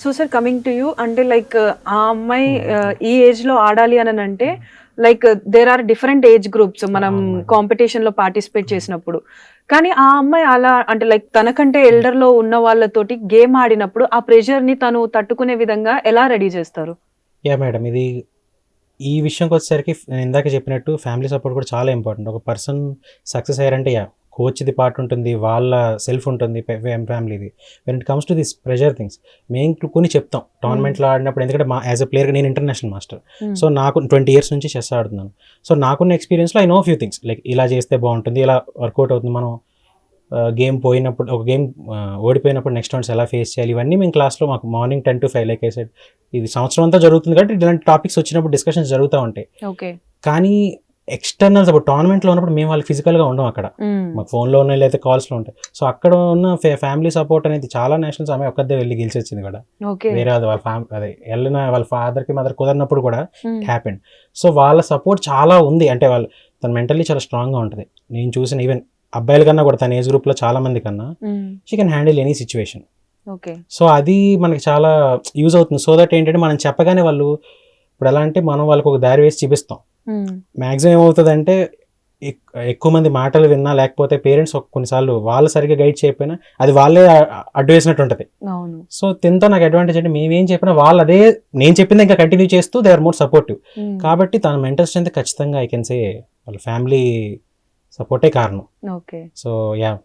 So sir coming to you అంటే like ఆ అమ్మాయి ఈ ఏజ్లో ఆడాలి అని అంటే like there are different age groups మనం అవును. కాంపిటీషన్లో పార్టిసిపేట్ చేసినప్పుడు. కానీ ఆ అమ్మాయి అలా అంటే లైక్ తనకంటే ఎల్డర్లో ఉన్న వాళ్ళతోటి గేమ్ ఆడినప్పుడు ఆ ప్రెషర్ని తను తట్టుకునే విధంగా ఎలా రెడీ చేస్తారు? Yeah madam. ఇది ఈ విషయంకి వచ్చేసరికి నేను ఇందాక చెప్పినట్టు ఫ్యామిలీ సపోర్ట్ కూడా చాలా ఇంపార్టెంట్ ఒక పర్సన్ సక్సెస్ అయ్యారంటే యా కోచ్ది పార్ట్ ఉంటుంది వాళ్ళ సెల్ఫ్ ఉంటుంది ఫ్యామిలీది. When it comes to this pressure things మేము కొన్ని చెప్తాం. టోర్నమెంట్లో ఆడినప్పుడు ఎందుకంటే మా యాజ్ అ ప్లేయర్గా నేను ఇంటర్నేషనల్ మాస్టర్ సో నాకు ట్వంటీ ఇయర్స్ నుంచి చెస్ ఆడుతున్నాను. సో నాకున్న ఎక్స్పీరియన్స్లో I know few things like ఇలా చేస్తే బాగుంటుంది ఇలా వర్కౌట్ అవుతుంది. మనం గేమ్ పోయినప్పుడు ఒక గేమ్ ఓడిపోయినప్పుడు నెక్స్ట్ రౌండ్స్ ఎలా ఫేస్ చేయాలి ఇవన్నీ మేము క్లాస్లో మాకు morning ten to five like I said ఇది సంవత్సరం అంతా జరుగుతుంది కాబట్టి ఇలాంటి టాపిక్స్ వచ్చినప్పుడు డిస్కషన్స్ జరుగుతూ ఉంటాయి. ఓకే కానీ ఎక్స్టర్నల్స్ అప్పుడు టోర్నమెంట్లో ఉన్నప్పుడు మేము వాళ్ళు ఫిజికల్గా ఉండం అక్కడ. మాకు ఫోన్లో ఉన్నాయి లేదా కాల్స్లో ఉంటాయి. సో అక్కడ ఉన్న ఫ్యామిలీ సపోర్ట్ అనేది చాలా నేషనల్స్ ఆమె ఒక్కదే వెళ్ళి గెలిచి వచ్చింది కూడా వేరే వాళ్ళ ఫ్యామిలీ అదే వెళ్ళిన వాళ్ళ ఫాదర్కి మదర్ కుదరినప్పుడు కూడా. హ్యాపెండ్ సో వాళ్ళ సపోర్ట్ చాలా ఉంది. అంటే వాళ్ళు తను మెంటల్లీ చాలా స్ట్రాంగ్గా ఉంటుంది. నేను చూసిన ఈవెన్ అబ్బాయిల కన్నా కూడా తన ఏజ్ గ్రూప్లో చాలా మంది కన్నా she can handle any situation so అది మనకి చాలా యూజ్ అవుతుంది. సో దట్ ఏంటంటే మనం చెప్పగానే వాళ్ళు ఇప్పుడు ఎలా అంటే మనం వాళ్ళకి ఒక దారి వేసి చూపిస్తాం. మ్యాక్సిమం ఏమవుతుందంటే ఎక్- ఎక్కువ మంది మాటలు విన్నా లేకపోతే పేరెంట్స్ కొన్నిసార్లు వాళ్ళు సరిగ్గా గైడ్ చేయకపోయినా అది వాళ్ళే అడ్డు వేసినట్టు ఉంటుంది. సో తినతో నాకు అడ్వాంటేజ్ అంటే మేమేం చెప్పినా వాళ్ళు అదే నేను చెప్పింది ఇంకా కంటిన్యూ చేస్తూ దే ఆర్ మోర్ సపోర్టివ్. కాబట్టి తన మెంటల్ స్ట్రెంత్ ఖచ్చితంగా ఐ కెన్ సే వాళ్ళ ఫ్యామిలీ సపోర్టే కారణం. Okay so yeah